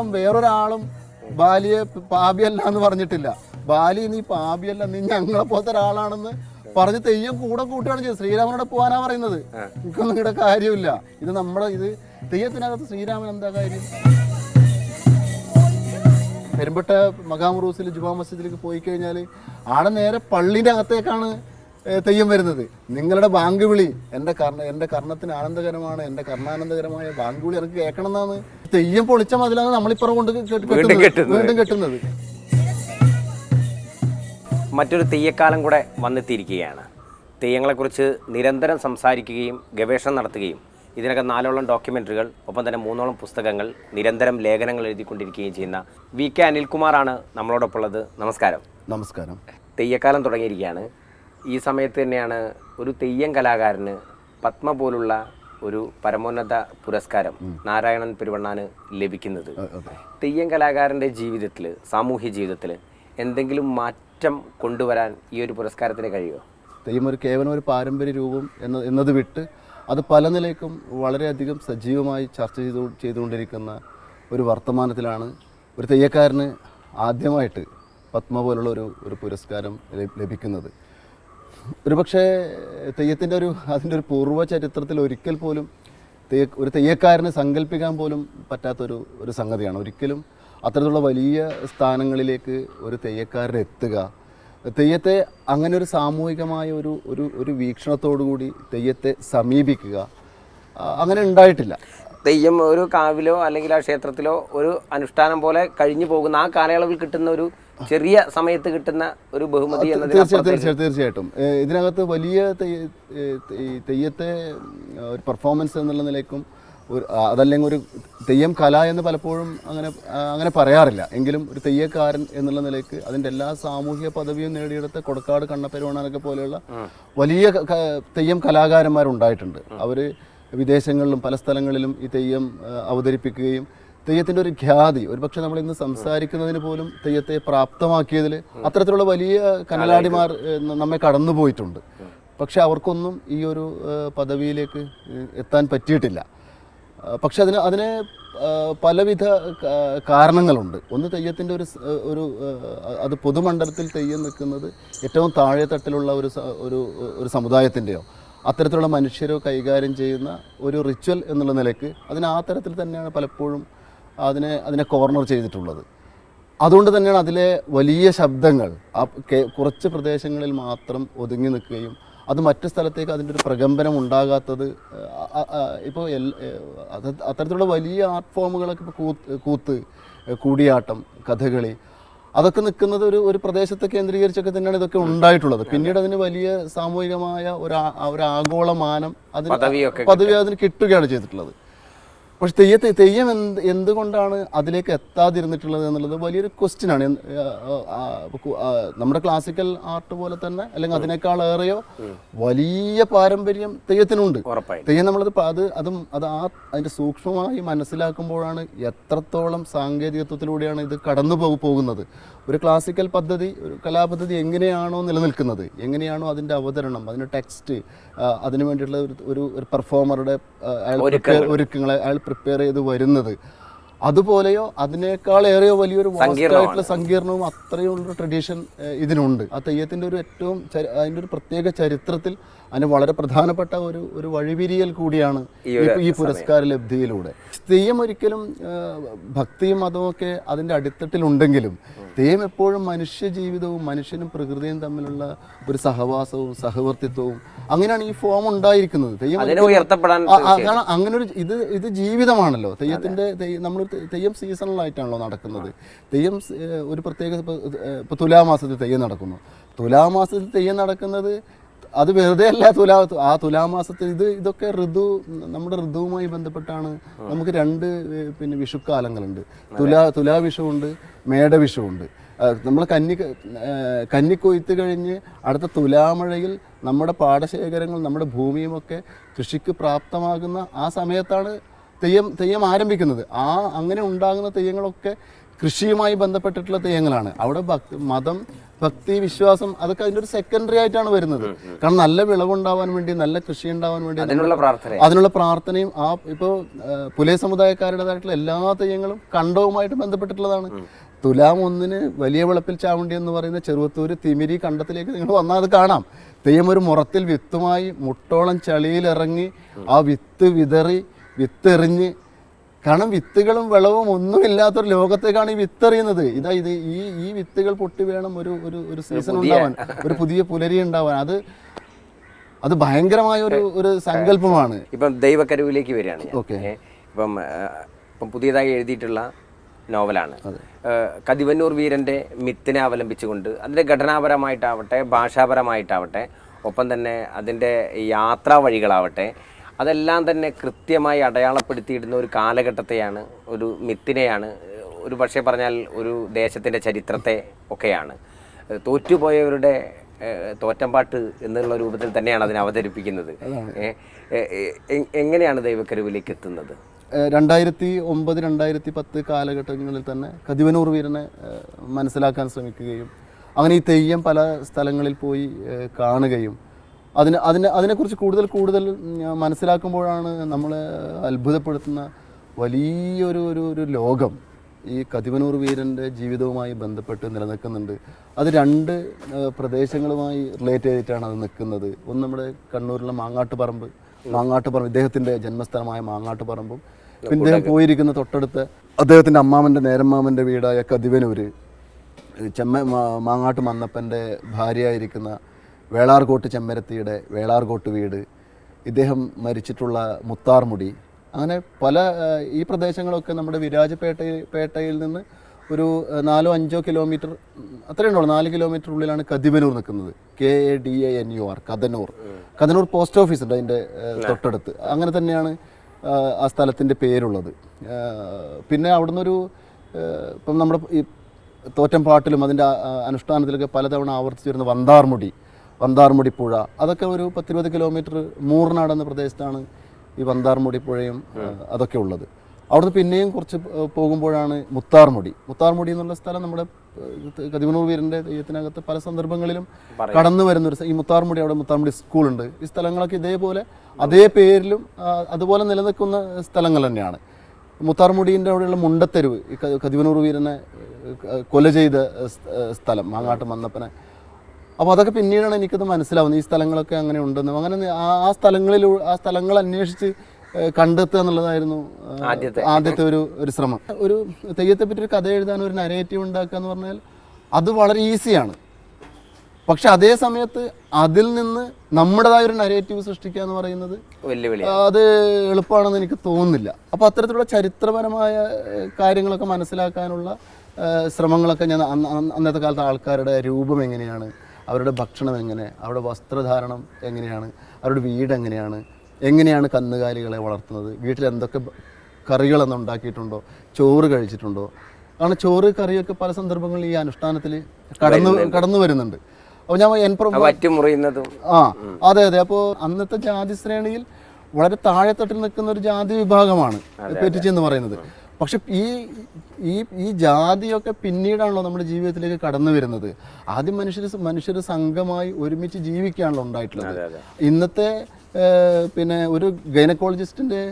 ഇത്രത്തോളം വേറൊരാളും ബാലിയെ പാപിയല്ല എന്ന് പറഞ്ഞിട്ടില്ല. ബാലി നീ പാപിയല്ല നീ ഞങ്ങളെ പോലത്തെ ഒരാളാണെന്ന് പറഞ്ഞ് തെയ്യം കൂടെ കൂട്ടുകയാണ് ചെയ്തത്. ശ്രീരാമനോട് പോകാനാ പറയുന്നത്. എനിക്കൊന്നും ഇവിടെ കാര്യമില്ല. ഇത് നമ്മുടെ ഇത് തെയ്യത്തിനകത്ത് ശ്രീരാമൻ എന്താ കാര്യം? പെരുമ്പട്ട മകാമുറൂസിൽ ജുമാ മസ്ജിദിലേക്ക് പോയി കഴിഞ്ഞാൽ ആടെ നേരെ പള്ളിന്റെ അകത്തേക്കാണ് തെയ്യം വരുന്നത്. നിങ്ങളുടെ ബാങ്ക് വിളി എന്റെ കർണ എന്റെ കർണത്തിന് ആനന്ദകരമാണ് എന്റെ കർണാനന്ദകരമായ ബാങ്ക് വിളി എനിക്ക് കേൾക്കണം എന്നാണ് തെയ്യം പൊളിച്ച മതിലാണ് നമ്മളിപ്പുറം കൊണ്ട്. വീണ്ടും കെട്ടുന്നത്. മറ്റൊരു തെയ്യക്കാലം കൂടെ വന്നെത്തിയിരിക്കുകയാണ്. തെയ്യങ്ങളെക്കുറിച്ച് നിരന്തരം സംസാരിക്കുകയും ഗവേഷണം നടത്തുകയും ഇതിനകം നാലോളം ഡോക്യുമെന്ററികൾ ഒപ്പം തന്നെ മൂന്നോളം പുസ്തകങ്ങൾ നിരന്തരം ലേഖനങ്ങൾ എഴുതിക്കൊണ്ടിരിക്കുകയും ചെയ്യുന്ന വി കെ അനിൽകുമാറാണ് നമ്മളോടൊപ്പം ഉള്ളത് നമസ്കാരം. നമസ്കാരം. തെയ്യക്കാലം തുടങ്ങിയിരിക്കുകയാണ്. ഈ സമയത്ത് തന്നെയാണ് ഒരു തെയ്യം കലാകാരന് പത്മ പോലുള്ള ഒരു പരമോന്നത പുരസ്കാരം നാരായണൻ പെരുവണ്ണാന് ലഭിക്കുന്നത്. തെയ്യം കലാകാരന്റെ ജീവിതത്തിൽ സാമൂഹ്യ ജീവിതത്തിൽ എന്തെങ്കിലും മാറ്റം കൊണ്ടുവരാൻ ഈ ഒരു പുരസ്കാരത്തിന് കഴിയുമോ തെയ്യം ഒരു കേവലം ഒരു പാരമ്പര്യ രൂപം എന്ന എന്നത് വിട്ട് അത് പല നിലയ്ക്കും വളരെയധികം സജീവമായി ചർച്ച ചെയ്തു ചെയ്തുകൊണ്ടിരിക്കുന്ന ഒരു വർത്തമാനത്തിലാണ് ഒരു തെയ്യക്കാരന് ആദ്യമായിട്ട് പത്മ പോലുള്ള ഒരു ഒരു പുരസ്കാരം ലഭി- ലഭിക്കുന്നത്. ഒരുപക്ഷെ തെയ്യത്തിന്റെ ഒരു അതിന്റെ ഒരു പൂർവ ചരിത്രത്തിൽ ഒരിക്കൽ പോലും തെയ്യ ഒരു തെയ്യക്കാരന് സങ്കല്പിക്കാൻ പോലും പറ്റാത്തൊരു ഒരു സംഗതിയാണ്. ഒരിക്കലും അത്തരത്തിലുള്ള വലിയ സ്ഥാനങ്ങളിലേക്ക് ഒരു തെയ്യക്കാരൻ എത്തുക. തെയ്യത്തെ അങ്ങനെ ഒരു സാമൂഹികമായ ഒരു ഒരു ഒരു വീക്ഷണത്തോടു കൂടി തെയ്യത്തെ സമീപിക്കുക അങ്ങനെ ഉണ്ടായിട്ടില്ല. തെയ്യം ഒരു കാവിലോ അല്ലെങ്കിൽ ആ ക്ഷേത്രത്തിലോ ഒരു അനുഷ്ഠാനം പോലെ കഴിഞ്ഞു പോകുന്ന ആ കാലയളവിൽ കിട്ടുന്ന ഒരു ചെറിയ സമയത്ത് കിട്ടുന്ന ഒരു ബഹുമതി തീർച്ചയായിട്ടും. ഇതിനകത്ത് വലിയ തെയ്യ- തെയ്യത്തെ ഒരു പെർഫോമൻസ് എന്നുള്ള നിലയ്ക്കും ഒരു അതല്ലെങ്കിൽ ഒരു തെയ്യം കല എന്ന് പലപ്പോഴും അങ്ങനെ അങ്ങനെ പറയാറില്ല. എങ്കിലും ഒരു തെയ്യക്കാരൻ എന്നുള്ള നിലയ്ക്ക് അതിന്റെ എല്ലാ സാമൂഹിക പദവിയും നേടിയെടുത്ത കൊടക്കാട് കണ്ണപ്പെരുവണാനൊക്കെ പോലെയുള്ള വലിയ തെയ്യം കലാകാരന്മാരുണ്ടായിട്ടുണ്ട്. അവർ വിദേശങ്ങളിലും പല സ്ഥലങ്ങളിലും ഈ തെയ്യം അവതരിപ്പിക്കുകയും തെയ്യത്തിന്റെ ഒരു ഖ്യാതി ഒരുപക്ഷെ നമ്മൾ ഇന്ന് സംസാരിക്കുന്നതിന് പോലും തെയ്യത്തെ പ്രാപ്തമാക്കിയതിൽ അത്തരത്തിലുള്ള വലിയ കനലാടിമാർ നമ്മെ കടന്നു പോയിട്ടുണ്ട്. പക്ഷെ അവർക്കൊന്നും ഈ ഒരു പദവിയിലേക്ക് എത്താൻ പറ്റിയിട്ടില്ല. പക്ഷെ അതിന് അതിന് പലവിധ കാരണങ്ങളുണ്ട്. ഒന്ന് തെയ്യത്തിന്റെ ഒരു ഒരു അത് പൊതുമണ്ഡലത്തിൽ തെയ്യം നിൽക്കുന്നത് ഏറ്റവും താഴെ തട്ടിലുള്ള ഒരു ഒരു ഒരു സമുദായത്തിന്റെയോ അത്തരത്തിലുള്ള മനുഷ്യരോ കൈകാര്യം ചെയ്യുന്ന ഒരു റിച്വൽ എന്നുള്ള നിലയ്ക്ക് അതിന് ആ തരത്തിൽ തന്നെയാണ് പലപ്പോഴും അതിനെ അതിനെ കോർണർ ചെയ്തിട്ടുള്ളത്. അതുകൊണ്ട് തന്നെയാണ് അതിലെ വലിയ ശബ്ദങ്ങൾ ആ കുറച്ച് പ്രദേശങ്ങളിൽ മാത്രം ഒതുങ്ങി നിൽക്കുകയും അത് മറ്റ് സ്ഥലത്തേക്ക് അതിന്റെ ഒരു പ്രകമ്പനം ഉണ്ടാകാത്തത് ഇപ്പോൾ അത്തരത്തിലുള്ള വലിയ ആർട്ട് ഫോമുകളൊക്കെ ഇപ്പോൾ കൂത്ത് കൂത്ത് കൂടിയാട്ടം കഥകളി അതൊക്കെ നിൽക്കുന്നത് ഒരു ഒരു പ്രദേശത്തെ കേന്ദ്രീകരിച്ചൊക്കെ തന്നെയാണ് ഇതൊക്കെ ഉണ്ടായിട്ടുള്ളത്. പിന്നീട് അതിന് വലിയ സാമൂഹികമായ ഒരു ആ- ഒരു ആഗോള മാനം അതിന് പദവി അതിന് കിട്ടുകയാണ് ചെയ്തിട്ടുള്ളത്. പക്ഷെ തെയ്യത്തെ തെയ്യം എന്ത് എന്തുകൊണ്ടാണ് അതിലേക്ക് എത്താതിരുന്നിട്ടുള്ളത് എന്നുള്ളത് വലിയൊരു ക്വസ്റ്റ്യൻ ആണ്. എന്ത്- ആ, ആ, ആ, കു- ആ, നമ്മുടെ ക്ലാസിക്കൽ ആർട്ട് പോലെ തന്നെ അല്ലെങ്കിൽ അതിനേക്കാൾ ഏറെയോ വലിയ പാരമ്പര്യം തെയ്യത്തിനുണ്ട്. തെയ്യം നമ്മളത് അത് അതും അത് ആ അതിന്റെ സൂക്ഷ്മമായി മനസ്സിലാക്കുമ്പോഴാണ് എത്രത്തോളം സാങ്കേതികത്വത്തിലൂടെയാണ് ഇത് കടന്നു പോകുന്നത്. ഒരു ക്ലാസിക്കൽ പദ്ധതി ഒരു കലാപദ്ധതി എങ്ങനെയാണോ നിലനിൽക്കുന്നത് എങ്ങനെയാണോ അതിന്റെ അവതരണം അതിന്റെ ടെക്സ്റ്റ് അതിനു വേണ്ടിയിട്ടുള്ള ഒരു ഒരു പെർഫോമറുടെ അയാൾ ഒരുക്കങ്ങളെ അയാൾ പ്രിപ്പയർ ചെയ്ത് വരുന്നത്. അതുപോലെയോ അതിനേക്കാൾ ഏറെ വലിയൊരു വാസ്റ്റായിട്ടുള്ള സങ്കീർണവും അത്രയും ഉള്ളൊരു ട്രഡീഷൻ ഇതിനുണ്ട്. ആ തെയ്യത്തിന്റെ ഒരു ഏറ്റവും അതിന്റെ ഒരു പ്രത്യേക ചരിത്രത്തിൽ അതിന് വളരെ പ്രധാനപ്പെട്ട ഒരു ഒരു വഴിവിരിയൽ കൂടിയാണ് ഈ പുരസ്കാര ലബ്ധിയിലൂടെ. തെയ്യം ഒരിക്കലും ഭക്തിയും മതവും ഒക്കെ അതിന്റെ അടിത്തട്ടിലുണ്ടെങ്കിലും തെയ്യം എപ്പോഴും മനുഷ്യ ജീവിതവും മനുഷ്യനും പ്രകൃതിയും തമ്മിലുള്ള ഒരു സഹവാസവും സഹവർത്തിത്വവും അങ്ങനെയാണ് ഈ ഫോം ഉണ്ടായിരിക്കുന്നത്. തെയ്യം കാരണം അങ്ങനെ ഒരു ഇത് ഇത് ജീവിതമാണല്ലോ. തെയ്യത്തിന്റെ നമ്മൾ തെയ്യം സീസണലായിട്ടാണല്ലോ നടക്കുന്നത്. തെയ്യം ഒരു പ്രത്യേക ഇപ്പോൾ തുലാമാസത്തിൽ തെയ്യം നടക്കുന്നു. തുലാമാസത്തിൽ തെയ്യം നടക്കുന്നത് അത് വെറുതെ അല്ല തുലാ ആ തുലാമാസത്തിൽ ഇത് ഇതൊക്കെ ഋതു നമ്മുടെ ഋതുവുമായി ബന്ധപ്പെട്ടാണ് നമുക്ക് രണ്ട് പിന്നെ വിഷുക്കാലങ്ങളുണ്ട്. തുലാ തുലാവിഷുവുണ്ട് മേടവിഷുവുണ്ട് നമ്മൾ കന്നി കന്നി കന്നിക്കൊയ്ത്ത് കഴിഞ്ഞ് അടുത്ത തുലാമഴയിൽ നമ്മുടെ പാടശേഖരങ്ങൾ നമ്മുടെ ഭൂമിയുമൊക്കെ കൃഷിക്ക് പ്രാപ്തമാകുന്ന ആ സമയത്താണ് തെയ്യം തെയ്യം ആരംഭിക്കുന്നത്. ആ അങ്ങനെ ഉണ്ടാകുന്ന തെയ്യങ്ങളൊക്കെ കൃഷിയുമായി ബന്ധപ്പെട്ടിട്ടുള്ള തെയ്യങ്ങളാണ്. അവിടെ ഭക്തി മതം ഭക്തി വിശ്വാസം അതൊക്കെ അതിന്റെ ഒരു സെക്കൻഡറി ആയിട്ടാണ് വരുന്നത്. കാരണം നല്ല വിളവുണ്ടാവാൻ വേണ്ടി നല്ല കൃഷി ഉണ്ടാവാൻ വേണ്ടി അതിനുള്ള പ്രാർത്ഥന അതിനുള്ള പ്രാർത്ഥനയും ആ ഇപ്പോൾ പുലേ സമുദായക്കാരുടേതായിട്ടുള്ള എല്ലാ തെയ്യങ്ങളും കണ്ടവുമായിട്ട് ബന്ധപ്പെട്ടിട്ടുള്ളതാണ്. തുലാം ഒന്നിന് വലിയ വിളപ്പിൽ ചാവണ്ടി എന്ന് പറയുന്ന ചെറുവത്തൂര് തിമിരി കണ്ടത്തിലേക്ക് നിങ്ങൾ വന്നാൽ അത് കാണാം. തെയ്യം ഒരു മുറത്തിൽ വിത്തുമായി മുട്ടോളം ചളിയിലിറങ്ങി ആ വിത്ത് വിതറി വിത്തെറിഞ്ഞ് കാരണം വിത്തുകളും വിളവും ഒന്നുമില്ലാത്തൊരു ലോകത്തേക്കാണ് ഈ വിത്തെറിയുന്നത്. ഇതാ ഇത് ഈ ഈ വിത്തുകൾ പൊട്ടി വേണം ഒരു ഒരു ഒരു സീസൺ ഉണ്ടാവാൻ. ഒരു പുതിയ പുലരി ഉണ്ടാവാൻ. അത് അത് ഭയങ്കരമായ ഒരു ഒരു സങ്കല്പമാണ്. ഇപ്പം ദൈവക്കരുവിലേക്ക് വരികയാണ് ഓക്കെ. ഇപ്പം ഇപ്പം പുതിയതായി എഴുതിയിട്ടുള്ള നോവലാണ്. കതിവന്നൂർ വീരന്റെ മിത്തിനെ അവലംബിച്ചുകൊണ്ട് അതിന്റെ ഘടനാപരമായിട്ടാവട്ടെ ഭാഷാപരമായിട്ടാവട്ടെ ഒപ്പം തന്നെ അതിന്റെ യാത്രാ വഴികളാവട്ടെ അതെല്ലാം തന്നെ കൃത്യമായി അടയാളപ്പെടുത്തിയിടുന്ന ഒരു കാലഘട്ടത്തെയാണ് ഒരു മിത്തിനെയാണ് ഒരു പക്ഷേ പറഞ്ഞാൽ ഒരു ദേശത്തിന്റെ ചരിത്രത്തെ ഒക്കെയാണ്. തോറ്റുപോയവരുടെ തോറ്റമ്പാട്ട് എന്നുള്ള രൂപത്തിൽ തന്നെയാണ് അതിനെ അവതരിപ്പിക്കുന്നത്. എങ്ങനെയാണ് ദൈവക്കരുവിലേക്ക് എത്തുന്നത്? രണ്ടായിരത്തി ഒമ്പത് രണ്ടായിരത്തി പത്ത് കാലഘട്ടങ്ങളിൽ തന്നെ കതിവനൂർ വീരനെ മനസ്സിലാക്കാൻ ശ്രമിക്കുകയും അങ്ങനെ ഈ തെയ്യം പല സ്ഥലങ്ങളിൽ പോയി കാണുകയും അതിന് അതിനെ അതിനെക്കുറിച്ച് കൂടുതൽ കൂടുതൽ മനസ്സിലാക്കുമ്പോഴാണ് നമ്മളെ അത്ഭുതപ്പെടുത്തുന്ന വലിയൊരു ഒരു ഒരു ലോകം ഈ കതിവനൂർ വീരന്റെ ജീവിതവുമായി ബന്ധപ്പെട്ട് നിലനിൽക്കുന്നുണ്ട്. അത് രണ്ട് പ്രദേശങ്ങളുമായി റിലേറ്റ് ചെയ്തിട്ടാണ് അത് നിൽക്കുന്നത്. ഒന്ന് നമ്മുടെ കണ്ണൂരിലെ മാങ്ങാട്ടുപറമ്പ് മാങ്ങാട്ടുപറമ്പ് ഇദ്ദേഹത്തിന്റെ ജന്മസ്ഥലമായ മാങ്ങാട്ടുപറമ്പും. പിന്നെ ഇദ്ദേഹം പോയിരിക്കുന്ന തൊട്ടടുത്ത് അദ്ദേഹത്തിന്റെ അമ്മാമന്റെ നേരമ്മാമന്റെ വീടായ കതിവനൂർ ചെമ്മ മാങ്ങാട്ട് മന്നപ്പന്റെ ഭാര്യയായിരിക്കുന്ന വേളാർകോട്ട് ചെമ്മരത്തിയുടെ വേളാർകോട്ട് വീട് ഇദ്ദേഹം മരിച്ചിട്ടുള്ള മുത്താർമുടി അങ്ങനെ പല ഈ പ്രദേശങ്ങളൊക്കെ നമ്മുടെ വിരാജപേട്ട പേട്ടയിൽ നിന്ന് ഒരു നാലോ അഞ്ചോ കിലോമീറ്റർ അത്രയേ ഉള്ളൂ നാല് കിലോമീറ്റർ ഉള്ളിലാണ് കതിവനൂർ നിൽക്കുന്നത്. K A D A N U R Kadanur Kadanur post office ഉണ്ട് അതിന്റെ തൊട്ടടുത്ത്. അങ്ങനെ തന്നെയാണ് ആ, സ്ഥലത്തിന്റെ പേരുള്ളത്. പിന്നെ അവിടുന്ന് ഒരു ഇപ്പം നമ്മുടെ ഈ തോറ്റം പാട്ടിലും അതിന്റെ അനുഷ്ഠാനത്തിലൊക്കെ പലതവണ ആവർത്തിച്ചു വരുന്ന വന്താർമുടി. വന്താർമുടി പുഴ. അതൊക്കെ ഒരു പത്തിരുപത് കിലോമീറ്റർ മൂർനാട് എന്ന പ്രദേശത്താണ് ഈ വന്താർമുടി പുഴയും അതൊക്കെ ഉള്ളത്. അവിടുന്ന് പിന്നെയും കുറച്ച് പോകുമ്പോഴാണ് മുത്താർമുടി. മുത്താർമുടി എന്നുള്ള സ്ഥലം നമ്മുടെ കതിമനൂർ വീരന്റെ തെയ്യത്തിനകത്ത് പല സന്ദർഭങ്ങളിലും കടന്നു വരുന്ന ഒരു ഈ മുത്താർമുടി അവിടെ മുത്താർമുടി സ്കൂളുണ്ട്. ഈ സ്ഥലങ്ങളൊക്കെ ഇതേപോലെ അതേ പേരിലും അതുപോലെ നിലനിൽക്കുന്ന സ്ഥലങ്ങൾ തന്നെയാണ്. മുത്താർമുടീന്റെ അവിടെയുള്ള മുണ്ടത്തെരുവ് ഈ കതിമനൂർ കതിവനൂർ വീരനെ കൊല ചെയ്ത സ്ഥലം മാങ്ങാട്ട് മന്നപ്പനെ അപ്പോൾ അതൊക്കെ പിന്നീടാണ് എനിക്കത് മനസ്സിലാവുന്നത്. ഈ സ്ഥലങ്ങളൊക്കെ അങ്ങനെ ഉണ്ടെന്ന്. അങ്ങനെ ആ സ്ഥലങ്ങളിൽ ആ സ്ഥലങ്ങൾ അന്വേഷിച്ച് കണ്ടെത്തുക എന്നുള്ളതായിരുന്നു ആദ്യത്തെ. ഒരു ഒരു ശ്രമം. ഒരു തെയ്യത്തെ പറ്റി ഒരു കഥ എഴുതാൻ ഒരു നരേറ്റീവ് ഉണ്ടാക്കുക എന്ന് പറഞ്ഞാൽ അത് വളരെ ഈസിയാണ് പക്ഷെ അതേ സമയത്ത് അതിൽ നിന്ന് നമ്മുടേതായ ഒരു നരേറ്റീവ് സൃഷ്ടിക്കുക എന്ന് പറയുന്നത് അത് എളുപ്പമാണെന്ന് എനിക്ക് തോന്നുന്നില്ല. അപ്പോൾ അത്തരത്തിലുള്ള ചരിത്രപരമായ കാര്യങ്ങളൊക്കെ മനസ്സിലാക്കാനുള്ള ശ്രമങ്ങളൊക്കെ ഞാൻ അന്ന് അന്ന് അന്നത്തെ കാലത്ത് ആൾക്കാരുടെ രൂപം എങ്ങനെയാണ് അവരുടെ ഭക്ഷണം എങ്ങനെ അവരുടെ വസ്ത്രധാരണം എങ്ങനെയാണ് അവരുടെ വീട് എങ്ങനെയാണ് എങ്ങനെയാണ് കന്നുകാലികളെ വളർത്തുന്നത് വീട്ടിൽ എന്തൊക്കെ കറികളൊന്നും ഉണ്ടാക്കിയിട്ടുണ്ടോ ചോറ് കഴിച്ചിട്ടുണ്ടോ? കാരണം ചോറ് കറിയൊക്കെ പല സന്ദർഭങ്ങളിൽ ഈ അനുഷ്ഠാനത്തിൽ കടന്നു കടന്നു വരുന്നുണ്ട്. അപ്പോൾ ഞാൻ എൻ പ്രൊ വറ്റുമുറിയുന്നതും ആ അതെ അതെ. അപ്പോൾ അന്നത്തെ ജാതി ശ്രേണിയിൽ വളരെ താഴെത്തട്ടിൽ നിൽക്കുന്ന ഒരു ജാതി വിഭാഗമാണ് പെറ്റിച്ച് എന്ന് പറയുന്നത്. പക്ഷെ ഈ ഈ ഈ ജാതിയൊക്കെ പിന്നീടാണല്ലോ നമ്മുടെ ജീവിതത്തിലേക്ക് കടന്നു വരുന്നത്. ആദ്യം മനുഷ്യർ മനുഷ്യർ സംഘമായി ഒരുമിച്ച് ജീവിക്കുകയാണല്ലോ ഉണ്ടായിട്ടുള്ളത്. ഇന്നത്തെ പിന്നെ ഒരു ഗൈനക്കോളജിസ്റ്റിന്റെ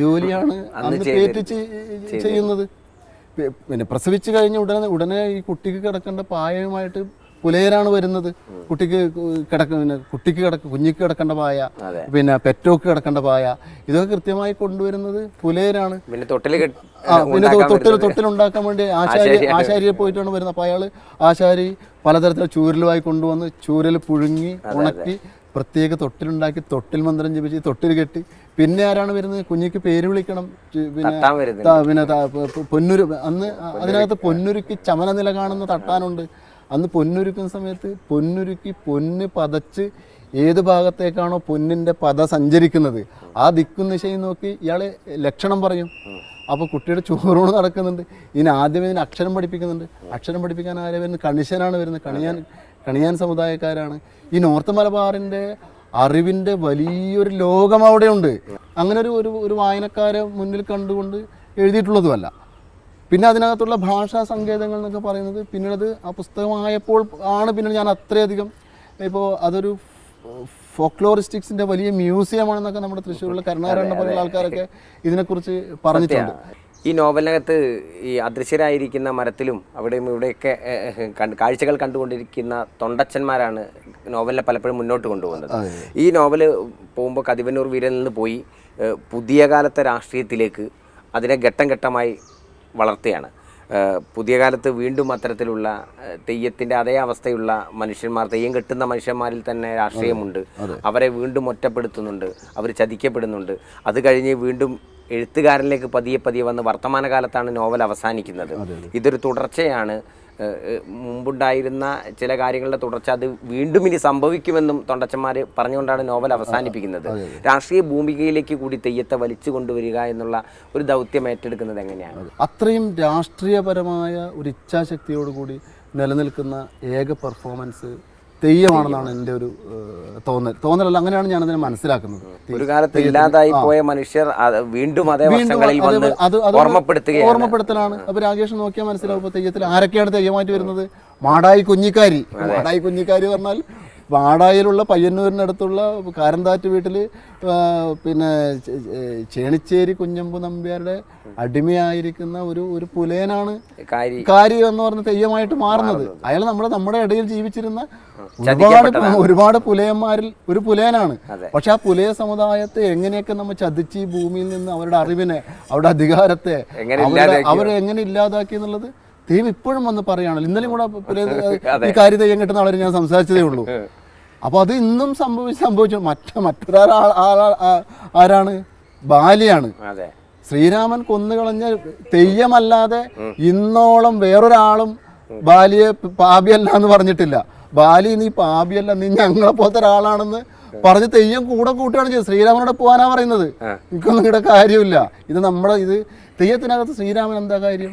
ജോലിയാണ് അന്ന് പേറ്റിച്ച് ചെയ്യുന്നത്. പിന്നെ പ്രസവിച്ച് കഴിഞ്ഞ ഉടനെ ഉടനെ ഈ കുട്ടിക്ക് കിടക്കേണ്ട പായയുമായിട്ട് പുലയരാണ് വരുന്നത്. കുട്ടിക്ക് കിടക്ക പിന്നെ കുട്ടിക്ക് കിടക്ക കുഞ്ഞിക്ക് കിടക്കേണ്ട പായ പിന്നെ പെറ്റോക്ക് കിടക്കേണ്ട പായ ഇതൊക്കെ കൃത്യമായി കൊണ്ടുവരുന്നത് പുലയരാണ്. പിന്നെ തൊട്ടിൽ ആ പിന്നെ തൊട്ടിൽ ഉണ്ടാക്കാൻ വേണ്ടി ആശാരി ആശാരിയെ പോയിട്ടാണ് വരുന്നത്. അപ്പോൾ അയാൾ ആശാരി പലതരത്തിലുള്ള ചൂരലുമായി കൊണ്ടുവന്ന് ചൂരൽ പുഴുങ്ങി ഉണക്കി പ്രത്യേക തൊട്ടിലുണ്ടാക്കി തൊട്ടിൽ മന്ത്രം ജപിച്ച് തൊട്ടിൽ കെട്ടി. പിന്നെ ആരാണ് വരുന്നത്? കുഞ്ഞിക്ക് പേര് വിളിക്കണം. പിന്നെ പിന്നെ പൊന്നുരു അന്ന് അതിനകത്ത് പൊന്നുരുക്കി ചമനനില കാണുന്ന തട്ടാനുണ്ട്. അന്ന് പൊന്നുരുക്കുന്ന സമയത്ത് പൊന്നുരുക്കി പൊന്ന് പതച്ച് ഏത് ഭാഗത്തേക്കാണോ പൊന്നിന്റെ പത സഞ്ചരിക്കുന്നത് ആ ദിക്കും നിശയും നോക്കി ഇയാൾ ലക്ഷണം പറയും. അപ്പോൾ കുട്ടിയുടെ ചോറൂണ് നടക്കുന്നുണ്ട്. ഇതിന് ആദ്യം ഇതിന് അക്ഷരം പഠിപ്പിക്കുന്നുണ്ട്. അക്ഷരം പഠിപ്പിക്കാൻ ആരെ വരുന്നത്? കണിശനാണ് വരുന്നത്. കണിയാൻ കണിയാൻ സമുദായക്കാരാണ്. ഈ നോർത്ത് മലബാറിന്റെ അറിവിന്റെ വലിയൊരു ലോകം അവിടെയുണ്ട്. അങ്ങനെ ഒരു ഒരു വായനക്കാരെ മുന്നിൽ കണ്ടുകൊണ്ട് എഴുതിയിട്ടുള്ളതുമല്ല. പിന്നെ അതിനകത്തുള്ള ഭാഷാ സങ്കേതങ്ങൾ എന്നൊക്കെ പറയുന്നത് പിന്നീട് അത് ആ പുസ്തകമായപ്പോൾ ആണ് പിന്നീട് ഞാൻ അത്രയധികം ഇപ്പോൾ അതൊരു ഫോക്ലോറിസ്റ്റിക്സിന്റെ വലിയ മ്യൂസിയമാണെന്നൊക്കെ നമ്മുടെ തൃശ്ശൂരിലെ കരുണാകരണ പോലുള്ള ആൾക്കാരൊക്കെ ഇതിനെക്കുറിച്ച് പറഞ്ഞിട്ടുണ്ട്. ഈ നോവലിനകത്ത് ഈ അദൃശ്യരായിരിക്കുന്ന മരത്തിലും അവിടെയും ഇവിടെയൊക്കെ കാഴ്ചകൾ കണ്ടുകൊണ്ടിരിക്കുന്ന തൊണ്ടച്ചന്മാരാണ് നോവലിനെ പലപ്പോഴും മുന്നോട്ട് കൊണ്ടുപോകുന്നത്. ഈ നോവൽ പോകുമ്പോൾ കതിവന്നൂർ വീരനിൽ നിന്ന് പോയി പുതിയ കാലത്തെ രാഷ്ട്രീയത്തിലേക്ക് അതിനെ ഘട്ടം ഘട്ടമായി വളർത്തുകയാണ് പുതിയ കാലത്ത് വീണ്ടും അത്തരത്തിലുള്ള തെയ്യത്തിന്റെ അതേ അവസ്ഥയുള്ള മനുഷ്യന്മാർ തെയ്യം കെട്ടുന്ന മനുഷ്യന്മാരിൽ തന്നെ രാഷ്ട്രീയമുണ്ട്. അവരെ വീണ്ടും ഒറ്റപ്പെടുത്തുന്നുണ്ട്. അവർ ചതിക്കപ്പെടുന്നുണ്ട്. അത് കഴിഞ്ഞ് വീണ്ടും എഴുത്തുകാരനിലേക്ക് പതിയെ പതിയെ വന്ന് വർത്തമാനകാലത്താണ് നോവൽ അവസാനിക്കുന്നത്. ഇതൊരു തുടർച്ചയാണ്. മുമ്പുണ്ടായിരുന്ന ചില കാര്യങ്ങളുടെ തുടർച്ച അത് വീണ്ടും ഇനി സംഭവിക്കുമെന്നും തൊണ്ടച്ചന്മാർ പറഞ്ഞുകൊണ്ടാണ് നോവൽ അവസാനിപ്പിക്കുന്നത്. രാഷ്ട്രീയ ഭൂമികയിലേക്ക് കൂടി തെയ്യത്തെ വലിച്ചു കൊണ്ടുവരിക എന്നുള്ള ഒരു ദൗത്യം ഏറ്റെടുക്കുന്നത് എങ്ങനെയാണ്? അത്രയും രാഷ്ട്രീയപരമായ ഒരു ഇച്ഛാശക്തിയോടുകൂടി നിലനിൽക്കുന്ന ഏക പെർഫോമൻസ് തെയ്യമാണെന്നാണ് എന്റെ ഒരു തോന്നൽ. തോന്നലല്ല അങ്ങനെയാണ് ഞാൻ അതിനെ മനസ്സിലാക്കുന്നത് ഒരു കാലത്ത് ഇല്ലാതായി പോയ മനുഷ്യർ വീണ്ടും അതേ വർഷങ്ങളിൽ വന്ന് ഓർമ്മപ്പെടുത്തുകയാണ്. ഓർമ്മപ്പെടുത്തലാണ്. അപ്പൊ രാകേഷ് നോക്കിയാൽ മനസ്സിലാവും. തെയ്യത്തിൽ ആരൊക്കെയാണ് തെയ്യമായിട്ട് വരുന്നത്? മാടായി കുഞ്ഞിക്കാരി. മാടായി കുഞ്ഞിക്കാരി പറഞ്ഞാൽ മാടായിലുള്ള പയ്യന്നൂരിനടുത്തുള്ള കാരന്താറ്റ് വീട്ടിൽ പിന്നെ ചേണിച്ചേരി കുഞ്ഞമ്പു നമ്പ്യാരുടെ അടിമയായിരിക്കുന്ന ഒരു ഒരു പുലയനാണ് കാരി. എന്ന് പറഞ്ഞ തെയ്യമായിട്ട് മാറുന്നത്. അയാൾ നമ്മുടെ നമ്മുടെ ഇടയിൽ ജീവിച്ചിരുന്ന ഒരുപാട് ഒരുപാട് പുലയന്മാരിൽ ഒരു പുലയനാണ്. പക്ഷെ ആ പുലയ സമുദായത്തെ എങ്ങനെയൊക്കെ നമ്മൾ ചതിച്ച് ഈ ഭൂമിയിൽ നിന്ന് അവരുടെ അറിവിനെ അവരുടെ അധികാരത്തെ അവരെ എങ്ങനെ ഇല്ലാതാക്കി എന്നുള്ളത് ദൈവം ഇപ്പോഴും വന്ന് പറയുകയാണല്ലോ. ഇന്നലെയും കൂടെ ഈ കാര്യ തെയ്യം കിട്ടുന്ന ആളെ ഞാൻ സംസാരിച്ചതേ ഉള്ളൂ. അപ്പോൾ അത് ഇന്നും സംഭവിച്ച് സംഭവിച്ചു. മറ്റ മറ്റൊരാൾ ആരാണ്? ബാലിയാണ്. ശ്രീരാമൻ കൊന്നുകളഞ്ഞ തെയ്യമല്ലാതെ ഇന്നോളം വേറൊരാളും ബാലിയെ പാപിയല്ല എന്ന് പറഞ്ഞിട്ടില്ല. ബാലി നീ പാപിയല്ല നീ ഞങ്ങളെ പോലത്തെ ഒരാളാണെന്ന് പറഞ്ഞ് തെയ്യം കൂടെ കൂട്ടുകയാണ് ചെയ്തത്. ശ്രീരാമനോട് പോകാനാ പറയുന്നത്. എനിക്കൊന്നും ഇവിടെ കാര്യമില്ല. ഇത് നമ്മുടെ ഇത് തെയ്യത്തിനകത്ത് ശ്രീരാമൻ എന്താ കാര്യം?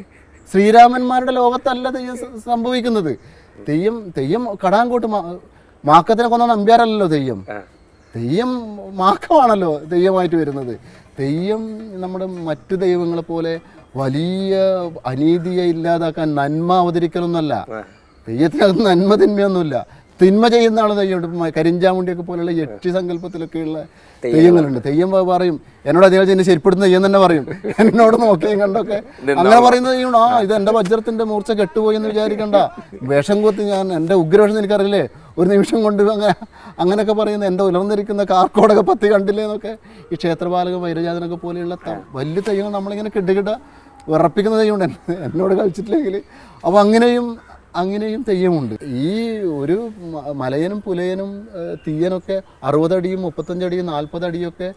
ശ്രീരാമന്മാരുടെ ലോകത്തല്ല തെയ്യം സംഭവിക്കുന്നത്. തെയ്യം തെയ്യം കടാങ്കോട്ട് മാക്കത്തിനെ കൊന്ന നമ്പ്യാരല്ലോ തെയ്യം. തെയ്യം മാക്കമാണല്ലോ തെയ്യമായിട്ട് വരുന്നത്. തെയ്യം നമ്മുടെ മറ്റു ദൈവങ്ങളെ പോലെ വലിയ അനീതിയെ ഇല്ലാതാക്കാൻ നന്മ അവതരിക്കലൊന്നുമല്ല. തെയ്യത്തിനകത്ത് നന്മ തിന്മയൊന്നുമില്ല. തിന്മ ചെയ്യുന്ന ആൾ തെയ്യമുണ്ട് കരിഞ്ചാമുണ്ടിയൊക്കെ പോലെയുള്ള യക്ഷി സങ്കല്പത്തിലൊക്കെയുള്ള തെയ്യങ്ങളുണ്ട്. തെയ്യം പറയും എന്നോട് അതിനെ എന്നെ ശരിപ്പെടുന്ന തെയ്യം തന്നെ പറയും. എന്നോട് നോക്കിയും കണ്ടൊക്കെ അങ്ങനെ പറയുന്നത് തെയ്യം ആ ഇത് എന്റെ വജ്രത്തിന്റെ മൂർച്ച കെട്ടുപോയി എന്ന് വിചാരിക്കണ്ട. വേഷം കൂത്ത് ഞാൻ എന്റെ ഉഗ്രവേഷം എനിക്കറിയില്ലേ? ഒരു നിമിഷം കൊണ്ട് അങ്ങനെ അങ്ങനെയൊക്കെ പറയുന്നത് എന്റെ ഉലർന്നിരിക്കുന്ന കാർക്കോടൊക്കെ പത്തി കണ്ടില്ലേ എന്നൊക്കെ? ഈ ക്ഷേത്രപാലക വൈരജാതനൊക്കെ പോലെയുള്ള വലിയ തെയ്യങ്ങൾ നമ്മളിങ്ങനെ കിടുകിട വിറപ്പിക്കുന്ന തെയ്യമുണ്ട് എന്നോട് കളിച്ചിട്ടില്ലെങ്കിൽ. അപ്പോൾ അങ്ങനെയും അങ്ങനെയും തെയ്യമുണ്ട്. ഈ ഒരു മലയനും പുലയനും തീയനൊക്കെ അറുപതടിയും മുപ്പത്തഞ്ചടിയും നാൽപ്പതടിയൊക്കെ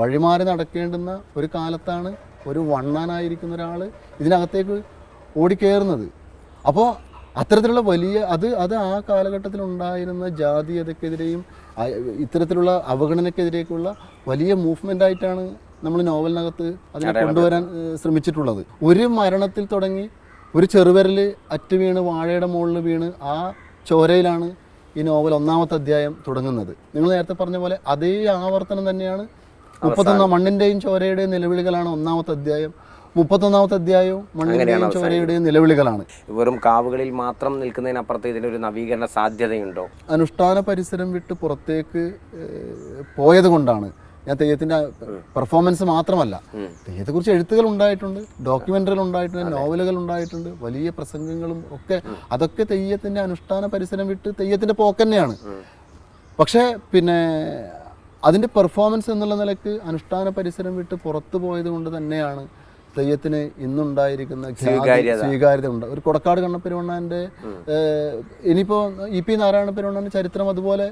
വഴിമാറി നടക്കേണ്ടുന്ന ഒരു കാലത്താണ് ഒരു വണ്ണാനായിരിക്കുന്ന ഒരാൾ ഇതിനകത്തേക്ക് ഓടിക്കയറുന്നത് അപ്പോൾ അത്തരത്തിലുള്ള വലിയ അത് അത് ആ കാലഘട്ടത്തിൽ ഉണ്ടായിരുന്ന ജാതീയതക്കെതിരെയും ഇത്തരത്തിലുള്ള അവഗണനക്കെതിരേക്കുള്ള വലിയ മൂവ്മെന്റ് ആയിട്ടാണ് നമ്മൾ നോവലിനകത്ത് അതിനെ കൊണ്ടുവരാൻ ശ്രമിച്ചിട്ടുള്ളത്. ഒരു മരണത്തിൽ തുടങ്ങി ഒരു ചെറുവിരൽ അറ്റ് വീണ് വാഴയുടെ മുകളിൽ വീണ് ആ ചോരയിലാണ് ഈ നോവൽ ഒന്നാമത്തെ അധ്യായം തുടങ്ങുന്നത്. നിങ്ങൾ നേരത്തെ പറഞ്ഞ പോലെ അതേ ആവർത്തനം തന്നെയാണ് മുപ്പത്തൊന്നാം മണ്ണിന്റെയും ചോരയുടെയും നിലവിളികളാണ് ഒന്നാമത്തെ അധ്യായം മുപ്പത്തൊന്നാമത്തെ അധ്യായവും ചോരയുടെയും നിലവിളികളാണ്. വെറും കാവുകളിൽ മാത്രം നിൽക്കുന്നതിനപ്പുറത്ത് ഇതിനൊരു നവീകരണ സാധ്യതയുണ്ടോ? അനുഷ്ഠാന പരിസരം വിട്ട് പുറത്തേക്ക് പോയത് കൊണ്ടാണ്. ഞാൻ തെയ്യത്തിന്റെ പെർഫോമൻസ് മാത്രമല്ല. തെയ്യത്തെക്കുറിച്ച് എഴുത്തുകൾ ഉണ്ടായിട്ടുണ്ട് ഡോക്യുമെന്ററികൾ ഉണ്ടായിട്ടുണ്ട് നോവലുകൾ ഉണ്ടായിട്ടുണ്ട് വലിയ പ്രസംഗങ്ങളും ഒക്കെ അതൊക്കെ തെയ്യത്തിന്റെ അനുഷ്ഠാന പരിസരം വിട്ട് തെയ്യത്തിന്റെ പോക്ക് തന്നെയാണ്. പക്ഷേ പിന്നെ അതിന്റെ പെർഫോമൻസ് എന്നുള്ള നിലയ്ക്ക് അനുഷ്ഠാന പരിസരം വിട്ട് പുറത്തു പോയത് കൊണ്ട് തന്നെയാണ് തെയ്യത്തിന് ഇന്നുണ്ടായിരിക്കുന്ന സ്വീകാര്യത. ഉണ്ട് ഒരു കൊടക്കാട് കണ്ണ പെരുവണ്ണാന്റെ ഇനിയിപ്പോ ഇ പി നാരായണ പെരുവണ്ണാന്റെ ചരിത്രം അതുപോലെ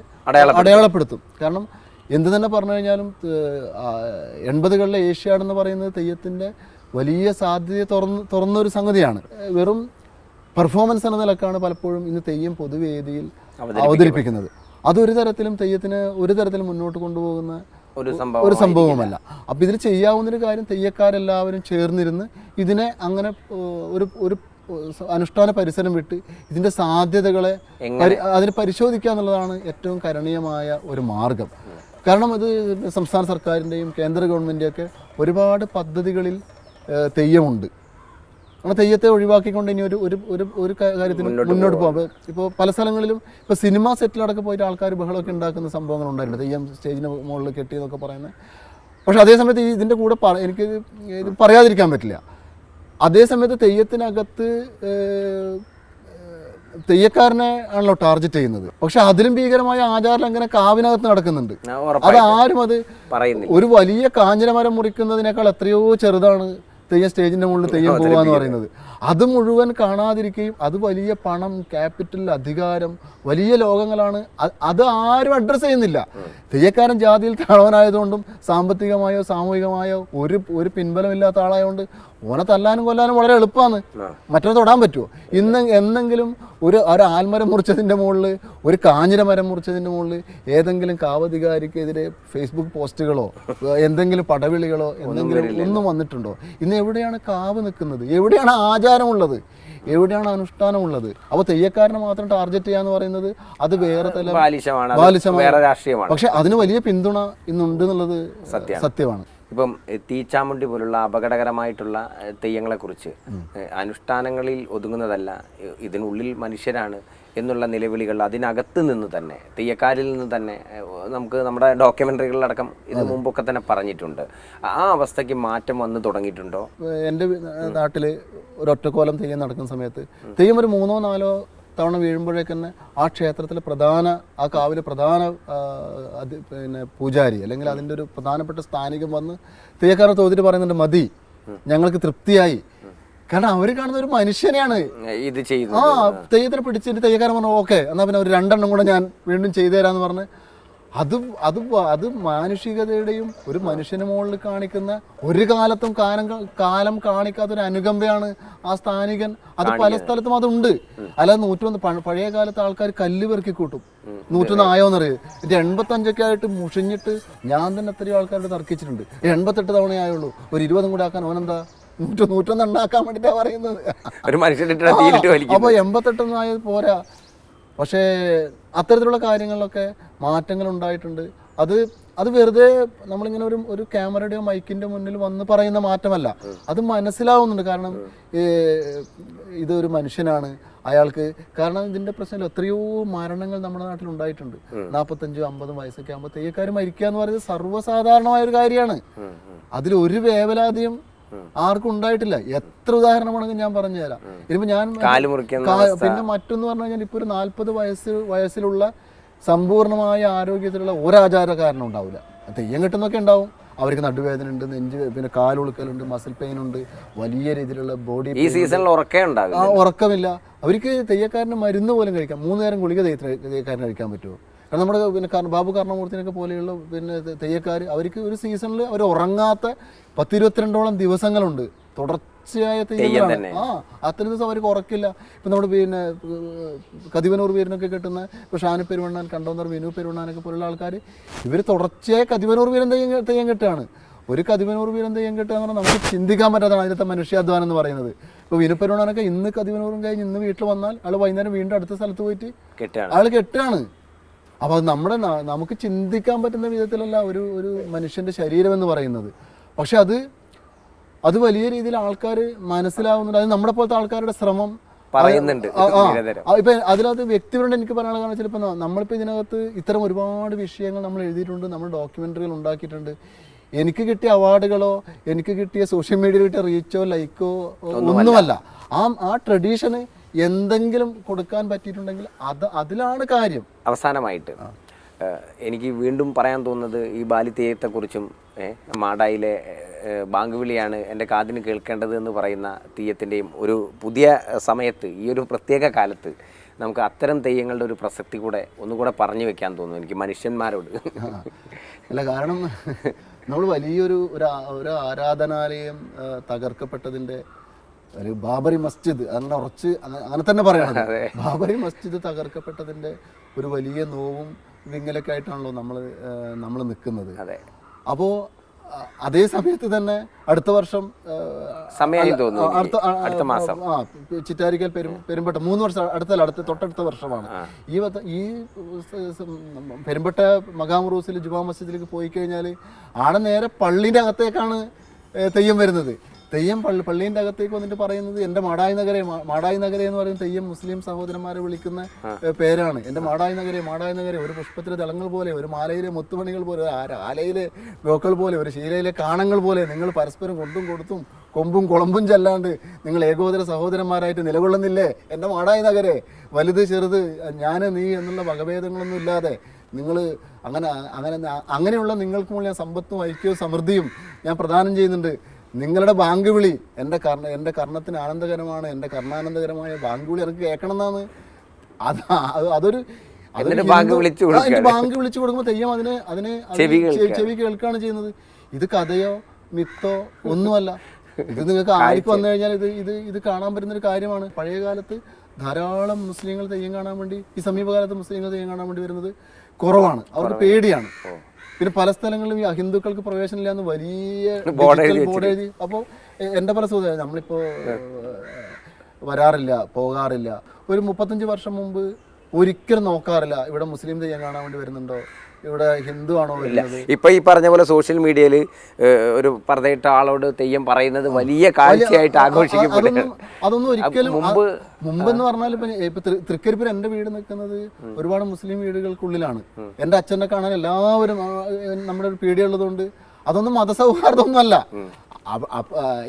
അടയാളപ്പെടുത്തും. കാരണം എന്ത് തന്നെ പറഞ്ഞു കഴിഞ്ഞാലും എൺപതുകളിലെ ഏഷ്യാഡ് എന്ന് പറയുന്നത് തെയ്യത്തിന്റെ വലിയ സാധ്യത തുറന്ന് തുറന്നൊരു സംഗതിയാണ്. വെറും പെർഫോമൻസ് എന്ന നിലക്കാണ് പലപ്പോഴും ഇന്ന് തെയ്യം പൊതുവേദിയിൽ അവതരിപ്പിക്കുന്നത്. അതൊരു തരത്തിലും തെയ്യത്തിന് ഒരു തരത്തിലും മുന്നോട്ട് കൊണ്ടുപോകുന്ന ഒരു സംഭവം ഒരു സംഭവമല്ല അപ്പം ഇതിൽ ചെയ്യാവുന്നൊരു കാര്യം തെയ്യക്കാരെല്ലാവരും ചേർന്നിരുന്ന് ഇതിനെ അങ്ങനെ ഒരു ഒരു അനുഷ്ഠാന പരിസരം വിട്ട് ഇതിന്റെ സാധ്യതകളെ അതിന് പരിശോധിക്കുക എന്നുള്ളതാണ് ഏറ്റവും കരണീയമായ ഒരു മാർഗം. കാരണം ഇത് സംസ്ഥാന സർക്കാരിന്റെയും കേന്ദ്ര ഗവൺമെന്റിന്റെയൊക്കെ ഒരുപാട് പദ്ധതികളിൽ തെയ്യമുണ്ട്. അങ്ങനെ തെയ്യത്തെ ഒഴിവാക്കിക്കൊണ്ട് ഇനി ഒരു ഒരു ഒരു ഒരു കാര്യത്തിന് മുന്നോട്ട് പോകാം ഇപ്പോൾ പല സ്ഥലങ്ങളിലും ഇപ്പോൾ സിനിമ സെറ്റിലടക്കം പോയിട്ട് ആൾക്കാർ ബഹളമൊക്കെ ഉണ്ടാക്കുന്ന സംഭവങ്ങൾ ഉണ്ടായിട്ടുണ്ട്. തെയ്യം സ്റ്റേജിന് മുകളിൽ കെട്ടിയെന്നൊക്കെ പറയുന്നത് പക്ഷേ അതേസമയത്ത് ഈ ഇതിന്റെ കൂടെ എനിക്ക് ഇത് പറയാതിരിക്കാൻ പറ്റില്ല. അതേസമയത്ത് തെയ്യത്തിനകത്ത് തെയ്യക്കാരനെ ആണല്ലോ ടാർഗറ്റ് ചെയ്യുന്നത്. പക്ഷെ അതിലും ഭീകരമായ ആചാരം അങ്ങനെ കാവിനകത്ത് നടക്കുന്നുണ്ട്. അത് ആരും അത് ഒരു വലിയ കാഞ്ഞിരമരം മുറിക്കുന്നതിനേക്കാൾ എത്രയോ ചെറുതാണ് തെയ്യം സ്റ്റേജിന്റെ മുകളിൽ തെയ്യം പോവുക എന്ന് പറയുന്നത്. അത് മുഴുവൻ കാണാതിരിക്കുകയും അത് വലിയ പണം ക്യാപിറ്റൽ അധികാരം വലിയ ലോകങ്ങളാണ്. അത് ആരും അഡ്രസ്സ് ചെയ്യുന്നില്ല. തെയ്യക്കാരൻ ജാതിയിൽ താഴവനായതുകൊണ്ടും സാമ്പത്തികമായോ സാമൂഹികമായോ ഒരു ഒരു പിൻബലമില്ലാത്ത ആളായതുകൊണ്ട് ഓനെ തല്ലാനും കൊല്ലാനും വളരെ എളുപ്പമാണ്. മറ്റൊന്ന് തൊടാൻ പറ്റുമോ ഇന്ന് എന്നെങ്കിലും ഒരു ഒരു ആൽമരം മുറിച്ചതിന്റെ മുകളിൽ ഒരു കാഞ്ഞിര മരം മുറിച്ചതിന്റെ മുകളിൽ ഏതെങ്കിലും കാവധികാരിക്കെതിരെ ഫേസ്ബുക്ക് പോസ്റ്റുകളോ എന്തെങ്കിലും പടവിളികളോ എന്തെങ്കിലും ഒന്നും വന്നിട്ടുണ്ടോ? ഇന്ന് എവിടെയാണ് കാവ് നിൽക്കുന്നത്? എവിടെയാണ് ആചാരമുള്ളത്? എവിടെയാണ് അനുഷ്ഠാനമുള്ളത്? അപ്പോൾ തെയ്യക്കാരനെ മാത്രം ടാർഗറ്റ് ചെയ്യാന്ന് പറയുന്നത് അത് വേറെ തല ബാലിശമാണ്. പക്ഷെ അതിന് വലിയ പിന്തുണ ഇന്നുണ്ട് എന്നുള്ളത് സത്യമാണ്. ഇപ്പം തീച്ചാമുണ്ടി പോലുള്ള അപകടകരമായിട്ടുള്ള തെയ്യങ്ങളെക്കുറിച്ച് അനുഷ്ഠാനങ്ങളിൽ ഒതുങ്ങുന്നതല്ല ഇതിനുള്ളിൽ മനുഷ്യരാണ് എന്നുള്ള നിലവിളികൾ അതിനകത്ത് നിന്ന് തന്നെ തെയ്യക്കാരിൽ നിന്ന് തന്നെ നമുക്ക് നമ്മുടെ ഡോക്യുമെന്ററികളിലടക്കം ഇത് മുമ്പൊക്കെ തന്നെ പറഞ്ഞിട്ടുണ്ട്. ആ അവസ്ഥയ്ക്ക് മാറ്റം വന്ന് തുടങ്ങിയിട്ടുണ്ടോ? എന്റെ നാട്ടിൽ ഒരു ഒറ്റക്കോലം തെയ്യം നടക്കുന്ന സമയത്ത് തെയ്യം ഒരു മൂന്നോ നാലോ തവണ വീഴുമ്പോഴേക്ക് തന്നെ ആ ക്ഷേത്രത്തിലെ പ്രധാന ആ കാവിലെ പ്രധാന പിന്നെ പൂജാരി അല്ലെങ്കിൽ അതിന്റെ ഒരു പ്രധാനപ്പെട്ട സ്ഥാനികം വന്ന് തെയ്യക്കാരനെ തോതിട്ട് പറയുന്നുണ്ട് മതി ഞങ്ങൾക്ക് തൃപ്തിയായി. കാരണം അവർ കാണുന്ന ഒരു മനുഷ്യനെയാണ്. ഇത് ചെയ്യുന്നു ആ തെയ്യത്തിനെ പിടിച്ചിട്ട് തെയ്യക്കാരൻ പറഞ്ഞു ഓക്കെ എന്നാൽ പിന്നെ ഒരു രണ്ടെണ്ണം കൂടെ ഞാൻ വീണ്ടും ചെയ്തു തരാമെന്ന് പറഞ്ഞ് അത് അത് അത് മാനുഷികതയുടെയും ഒരു മനുഷ്യന് മുകളിൽ കാണിക്കുന്ന ഒരു കാലത്തും കാലം കാലം കാണിക്കാത്ത ഒരു അനുകമ്പയാണ് ആ സ്ഥാനികൻ. അത് പല സ്ഥലത്തും അതുണ്ട്. അല്ലാതെ നൂറ്റൊന്ന് പഴയ കാലത്ത് ആൾക്കാർ കല്ല് പെറുക്കി കൂട്ടും. നൂറ്റൊന്ന് ആയോന്നറിയത് ഇത് എൺപത്തഞ്ചൊക്കെ ആയിട്ട് മുഷിഞ്ഞിട്ട് ഞാൻ തന്നെ എത്രയോ ആൾക്കാരോട് തർക്കിച്ചിട്ടുണ്ട്. എൺപത്തെട്ട് തവണ ആയുള്ളൂ. ഒരു ഇരുപതും കൂടെ ആക്കാൻ ഓനെന്താ? നൂറ്റൊന്ന് നൂറ്റൊന്ന് ഉണ്ടാക്കാൻ വേണ്ടിട്ടാ പറയുന്നത്. ഒരു അപ്പോൾ എൺപത്തെട്ടൊന്നും ആയത് പോരാ. പക്ഷേ അത്തരത്തിലുള്ള കാര്യങ്ങളിലൊക്കെ മാറ്റങ്ങൾ ഉണ്ടായിട്ടുണ്ട് അത് അത് വെറുതെ നമ്മളിങ്ങനെ ഒരു ഒരു ക്യാമറയുടെയോ മൈക്കിന്റെ മുന്നിൽ വന്ന് പറയുന്ന മാറ്റമല്ല. അത് മനസ്സിലാവുന്നുണ്ട്. കാരണം ഇത് ഇതൊരു മനുഷ്യനാണ് അയാൾക്ക്. കാരണം ഇതിന്റെ പ്രശ്നം എത്രയോ മരണങ്ങൾ നമ്മുടെ നാട്ടിൽ ഉണ്ടായിട്ടുണ്ട് നാൽപ്പത്തഞ്ചും അമ്പതും വയസ്സൊക്കെ ആകുമ്പോൾ തെയ്യക്കാർ മരിക്കുക എന്ന് പറയുന്നത് സർവസാധാരണമായ ഒരു കാര്യമാണ്. അതിൽ ഒരു വേവലാതിയും ആർക്കും ഉണ്ടായിട്ടില്ല. എത്ര ഉദാഹരണമാണെങ്കിൽ ഞാൻ പറഞ്ഞു തരാം. ഇനിയിപ്പോ ഞാൻ പിന്നെ മറ്റൊന്ന് പറഞ്ഞു കഴിഞ്ഞാൽ ഇപ്പൊ ഒരു നാല്പത് വയസ്സ് വയസ്സിലുള്ള സമ്പൂർണമായ ആരോഗ്യത്തിലുള്ള ഒരാചാരക്കാരനും ഉണ്ടാവില്ല. തെയ്യം കിട്ടുന്നൊക്കെ ഉണ്ടാവും. അവർക്ക് നടുവേദന ഉണ്ട് നെഞ്ച് പിന്നെ കാലുളുക്കലുണ്ട് മസിൽ പെയിൻ ഉണ്ട് വലിയ രീതിയിലുള്ള ബോഡി ഈ സീസണിൽ ഉറക്കേ ആ ഉറക്കമില്ല. അവർക്ക് തെയ്യക്കാരന് മരുന്ന് പോലും കഴിക്കാം. മൂന്ന് നേരം ഗുളിക തെയ്യ- തെയ്യക്കാരന് കഴിക്കാൻ പറ്റുമോ? കാരണം നമ്മുടെ പിന്നെ ബാബു കർണമൂർത്തിനൊക്കെ പോലെയുള്ള പിന്നെ തെയ്യക്കാർ അവർക്ക് ഒരു സീസണിൽ അവർ ഉറങ്ങാത്ത പത്തിരുപത്തിരണ്ടോളം ദിവസങ്ങളുണ്ട്. തുടർച്ചയായ തെയ്യങ്ങളാണ് ആ അത്തരം ദിവസം അവർക്ക് ഉറക്കില്ല. ഇപ്പം നമ്മുടെ പിന്നെ കതിവനൂർ വീരനൊക്കെ കിട്ടുന്ന ഇപ്പോൾ ഷാനു പെരുവണ്ണാൻ കണ്ടോന്നർ വിനു പെരുവണ്ണാനൊക്കെ പോലുള്ള ആൾക്കാർ ഇവർ തുടർച്ചയായ കതിവനൂർ വീരൻ തെയ്യം തെയ്യം കെട്ടാണ് ഒരു കതിവനൂർ വീരൻ തെയ്യം കെട്ടുക എന്ന് പറഞ്ഞാൽ നമുക്ക് ചിന്തിക്കാൻ പറ്റാത്തതാണ് അതിനകത്തെ മനുഷ്യാധ്വാനം എന്ന് പറയുന്നത്. ഇപ്പോൾ വിനു പെരുവണ്ണാനൊക്കെ ഇന്ന് കതിവനൂറും കഴിഞ്ഞ് ഇന്ന് വീട്ടിൽ വന്നാൽ ആൾ വൈകുന്നേരം വീണ്ടും അടുത്ത സ്ഥലത്ത് പോയിട്ട് ആൾ കെട്ടാണ് അപ്പോൾ നമ്മുടെ നമുക്ക് ചിന്തിക്കാൻ പറ്റുന്ന വിധത്തിലല്ല ഒരു ഒരു മനുഷ്യന്റെ ശരീരം എന്ന് പറയുന്നത്. പക്ഷെ അത് അത് വലിയ രീതിയിൽ ആൾക്കാർ മനസ്സിലാവുന്നുണ്ട്. അത് നമ്മുടെ പോലത്തെ ആൾക്കാരുടെ ശ്രമം. പറയുന്നുണ്ട്. ഇപ്പൊ അതിനകത്ത് വ്യക്തിപരമായിട്ട് എനിക്ക് പറയാനുള്ള കാരണം ചിലപ്പോൾ നമ്മളിപ്പോ ഇതിനകത്ത് ഇത്തരം ഒരുപാട് വിഷയങ്ങൾ നമ്മൾ എഴുതിയിട്ടുണ്ട് നമ്മൾ ഡോക്യുമെന്ററികൾ ഉണ്ടാക്കിയിട്ടുണ്ട്. എനിക്ക് കിട്ടിയ അവാർഡുകളോ എനിക്ക് കിട്ടിയ സോഷ്യൽ മീഡിയയിൽ കിട്ടിയ റീച്ചോ ലൈക്കോ ഒന്നുമല്ല. ആ ആ ട്രഡീഷന് എന്തെങ്കിലും കൊടുക്കാൻ പറ്റിയിട്ടുണ്ടെങ്കിൽ അത് അതിലാണ് കാര്യം. അവസാനമായിട്ട്. എനിക്ക് വീണ്ടും പറയാൻ തോന്നുന്നത് ഈ ബാലിത്തേയത്തെക്കുറിച്ചും മാടായിലെ ബാങ്ക് വിളിയാണ് എന്റെ കാതിന് കേൾക്കേണ്ടത് എന്ന് പറയുന്ന തെയ്യത്തിന്റെയും ഒരു പുതിയ സമയത്ത് ഈ ഒരു പ്രത്യേക കാലത്ത് നമുക്ക് അത്തരം തെയ്യങ്ങളുടെ ഒരു പ്രസക്തി കൂടെ ഒന്നുകൂടെ പറഞ്ഞു വെക്കാൻ തോന്നുന്നു എനിക്ക് മനുഷ്യന്മാരോട്. അല്ല കാരണം നമ്മൾ വലിയൊരു ഒരു ഒരു ആരാധനാലയം തകർക്കപ്പെട്ടതിന്റെ ഒരു ബാബറി മസ്ജിദ് അങ്ങനെ ഉറച്ച് അങ്ങനെ തന്നെ പറയണം. ബാബറി മസ്ജിദ് തകർക്കപ്പെട്ടതിന്റെ ഒരു വലിയ നോവും വിങ്ങലൊക്കെ ആയിട്ടാണല്ലോ നമ്മൾ നമ്മൾ നിൽക്കുന്നത് അതെ. അപ്പോൾ അതേ സമയത്ത് തന്നെ അടുത്ത വർഷം ആ, സമയമായി തോന്നുന്നു അടുത്ത മാസം. ആ ചിറ്റാരിക്കൽ പെരും പെരുമ്പട്ട മൂന്ന് വർഷം അടുത്തല്ല അടുത്ത തൊട്ടടുത്ത വർഷമാണ്. ഈ ഈ പെരുമ്പട്ട മകാമുറൂസിൽ ജുമാ മസ്ജിദിലേക്ക് പോയി കഴിഞ്ഞാൽ ആടെ നേരെ പള്ളിന്റെ അകത്തേക്കാണ് തെയ്യം വരുന്നത്. തെയ്യം പള്ളി പള്ളീന്റെ അകത്തേക്ക് വന്നിട്ട് പറയുന്നത് എന്റെ മാടായി നഗരെ മാടായി നഗരെ എന്ന് പറയുന്ന തെയ്യം മുസ്ലിം സഹോദരന്മാരെ വിളിക്കുന്ന പേരാണ്. എന്റെ മാടായി നഗരെ മാടായി നഗരെ ഒരു പുഷ്പത്തിലെ ദളങ്ങൾ പോലെ ഒരു മാലയിലെ മുത്തുമണികൾ പോലെ ഒരു ആലയിലെ ബ്ലോക്കൾ പോലെ ഒരു ശീലയിലെ കാണങ്ങൾ പോലെ നിങ്ങൾ പരസ്പരം കൊണ്ടും കൊടുത്തും കൊമ്പും കുളമ്പും ചെല്ലാണ്ട് നിങ്ങൾ ഏകോദര സഹോദരന്മാരായിട്ട് നിലകൊള്ളുന്നില്ലേ? എന്റെ മാടായി നഗരെ വലുത് ചെറുത് ഞാൻ നീ എന്നുള്ള വകഭേദങ്ങളൊന്നും ഇല്ലാതെ നിങ്ങൾ അങ്ങനെ അങ്ങനെ അങ്ങനെയുള്ള നിങ്ങൾക്ക് മുകളിൽ ഞാൻ സമ്പത്തും ഐക്യവും സമൃദ്ധിയും ഞാൻ പ്രദാനം ചെയ്യുന്നുണ്ട്. നിങ്ങളുടെ ബാങ്ക് വിളി എന്റെ കർണ എന്റെ കർണത്തിന് ആനന്ദകരമാണ് എന്റെ കർണാനന്ദകരമായ ബാങ്ക് വിളി എനിക്ക് കേൾക്കണം എന്നാണ് അത് അത് അതൊരു ബാങ്ക് വിളിച്ചു. ബാങ്ക് വിളിച്ചു കൊടുക്കുമ്പോൾ തെയ്യം അതിനെ അതിനെ അതിനെ ചെവി കേൾക്കുകയാണ്. ചെവി കേൾക്കുകയാണ് ചെയ്യുന്നത്. ഇത് കഥയോ മിത്തോ ഒന്നുമല്ല. ഇത് നിങ്ങൾക്ക് ആർക്ക് വന്നു കഴിഞ്ഞാൽ ഇത് ഇത് ഇത് കാണാൻ പറ്റുന്ന ഒരു കാര്യമാണ്. പഴയ കാലത്ത് ധാരാളം മുസ്ലിങ്ങൾ തെയ്യം കാണാൻ വേണ്ടി ഈ സമീപകാലത്ത് മുസ്ലിങ്ങൾ തെയ്യം കാണാൻ വേണ്ടി വരുന്നത് കുറവാണ്. അവർക്ക് പേടിയാണ്. പിന്നെ പല സ്ഥലങ്ങളിലും ഈ അഹിന്ദുക്കൾക്ക് പ്രവേശനമില്ല എന്ന് വലിയ ബോർഡ് എഴുതി എഴുതി. അപ്പോൾ എന്റെ പല സുഹൃത്തുക്കൾ നമ്മളിപ്പോൾ വരാറില്ല പോകാറില്ല. ഒരു മുപ്പത്തഞ്ച് വർഷം മുമ്പ് ഒരിക്കലും നോക്കാറില്ല ഇവിടെ മുസ്ലിം തെയ്യം കാണാൻ വേണ്ടി വരുന്നുണ്ടോ? ഇവിടെ ഹിന്ദു ആണോ ഇല്ല. ഇപ്പൊ ഈ പറഞ്ഞ പോലെ സോഷ്യൽ മീഡിയയിൽ ഒരു പറഞ്ഞിട്ട ആളോട് തെയ്യം പറയുന്നത് വലിയ കാഴ്ചയായിട്ട് ആഘോഷിക്കപ്പെടുന്നു അതൊന്നും ഒരിക്കലും മുമ്പ് മുമ്പെന്ന് പറഞ്ഞാൽ ഇപ്പൊ ഇപ്പൊ തൃക്കരിപ്പൂർ എന്റെ വീട് നിൽക്കുന്നത് ഒരുപാട് മുസ്ലിം വീടുകൾക്കുള്ളിലാണ്. എന്റെ അച്ഛനെ കാണാൻ എല്ലാവരും നമ്മുടെ ഒരു പേടിയുള്ളതുകൊണ്ട് അതൊന്നും മതസൗഹാർദ്ദമൊന്നും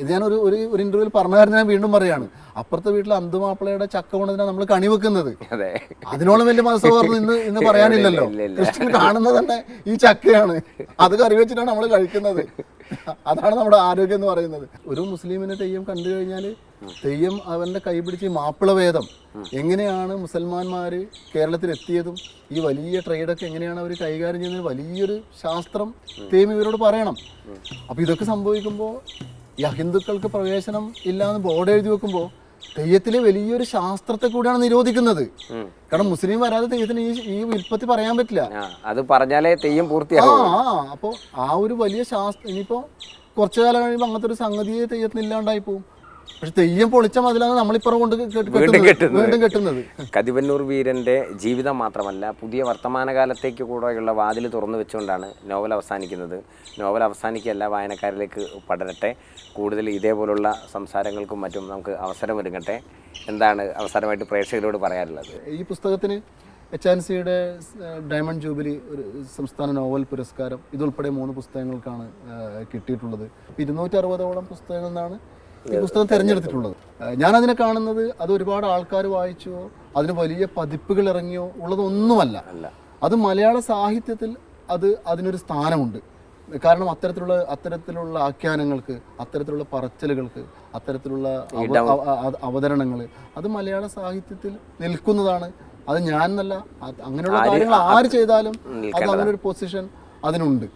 ഇത് ഞാൻ ഒരു ഒരു ഒരു ഇന്റർവ്യൂവിൽ പറഞ്ഞ കാര്യം ഞാൻ വീണ്ടും പറയാണ്. അപ്പുറത്തെ വീട്ടിലെ അന്തുമാപ്പിളയുടെ ചക്ക കൊണ്ടതിനാണ് നമ്മൾ കണി വെക്കുന്നത്. അതെ. അതിനോളം വലിയ മനസ്സോർന്ന് ഇന്ന് ഇന്ന് പറയാനില്ലല്ലോ. ക്രിസ്ത്യൻ കാണുന്നത് തന്നെ ഈ ചക്കയാണ്. അത് കറി വെച്ചിട്ടാണ് നമ്മൾ കഴിക്കുന്നത്. അതാണ് നമ്മുടെ ആരോഗ്യം എന്ന് പറയുന്നത്. ഒരു മുസ്ലിമിനെ തെയ്യം കണ്ടു കഴിഞ്ഞാൽ തെയ്യം അവന്റെ കൈപിടിച്ച് മാപ്പിളവേദം മാപ്പിള വേദം എങ്ങനെയാണ് മുസൽമാന്മാർ കേരളത്തിൽ എത്തിയതും ഈ വലിയ ട്രേഡൊക്കെ എങ്ങനെയാണ് അവർ കൈകാര്യം ചെയ്യുന്നത് വലിയൊരു ശാസ്ത്രം തെയ്യം ഇവരോട് പറയണം. അപ്പോൾ ഇതൊക്കെ സംഭവിക്കുമ്പോൾ ഈ ഹിന്ദുക്കൾക്ക് പ്രവേശനം ഇല്ലാന്ന് ബോർഡ് എഴുതി വെക്കുമ്പോൾ തെയ്യത്തിലെ വലിയൊരു ശാസ്ത്രത്തെ കൂടിയാണ് നിരോധിക്കുന്നത്. കാരണം മുസ്ലിം വരാതെ തെയ്യത്തിന് ഈ ഈ ഉൽപ്പത്തി പറയാൻ പറ്റില്ല. അത് പറഞ്ഞാലേ തെയ്യം ആ പൂർത്തിയാകും ആ അപ്പോൾ ആ ഒരു വലിയ ശാസ്ത്രം ഇനിയിപ്പോൾ കുറച്ചു കാലം കഴിയുമ്പോൾ അങ്ങനത്തെ ഒരു സംഗതിയെ തെയ്യത്തിന് ഇല്ലാണ്ടായി പോകും പക്ഷെ തെയ്യം പൊളിച്ച മതിലാണ് നമ്മളിപ്പുറം കൊണ്ട് വീണ്ടും. വീണ്ടും കെട്ടുന്നത്. കതിവന്നൂർ വീരന്റെ ജീവിതം മാത്രമല്ല പുതിയ വർത്തമാനകാലത്തേക്ക് കൂടെയുള്ള വാതിൽ തുറന്നു വെച്ചുകൊണ്ടാണ് നോവൽ അവസാനിക്കുന്നത്. നോവൽ അവസാനിക്കുകയല്ല വായനക്കാരിലേക്ക് പടരട്ടെ. കൂടുതൽ ഇതേപോലുള്ള സംസാരങ്ങൾക്കും മറ്റും നമുക്ക് അവസരമൊരുങ്ങട്ടെ. എന്താണ് അവസാനമായിട്ട് പ്രേക്ഷകരോട് പറയാനുള്ളത്? ഈ പുസ്തകത്തിന് എച്ച് ആൻ സിയുടെ ഡയമണ്ട് ജൂബിലി ഒരു സംസ്ഥാന നോവൽ പുരസ്കാരം ഇതുൾപ്പെടെ മൂന്ന് പുസ്തകങ്ങൾക്കാണ് കിട്ടിയിട്ടുള്ളത്. ഇരുന്നൂറ്റി അറുപതോളം പുസ്തകങ്ങളിൽ നിന്നാണ് ഈ പുസ്തകം തിരഞ്ഞെടുത്തിട്ടുള്ളത്. ഞാൻ ഞാനതിനെ കാണുന്നത് അത് ഒരുപാട് ആൾക്കാർ വായിച്ചോ അതിന് വലിയ പതിപ്പുകൾ ഇറങ്ങിയോ ഉള്ളതൊന്നുമല്ല. അത് മലയാള സാഹിത്യത്തിൽ അത് അതിനൊരു സ്ഥാനമുണ്ട്. കാരണം അത്തരത്തിലുള്ള അത്തരത്തിലുള്ള ആഖ്യാനങ്ങൾക്ക് അത്തരത്തിലുള്ള പറച്ചലുകൾക്ക് അത്തരത്തിലുള്ള അവതരണങ്ങൾ അത് മലയാള സാഹിത്യത്തിൽ നിൽക്കുന്നതാണ്. അത് ഞാൻ എന്നല്ല അങ്ങനെയുള്ള കാര്യങ്ങൾ ആര് ചെയ്താലും അത് അങ്ങനെ ഒരു പൊസിഷൻ അതിനുണ്ട്.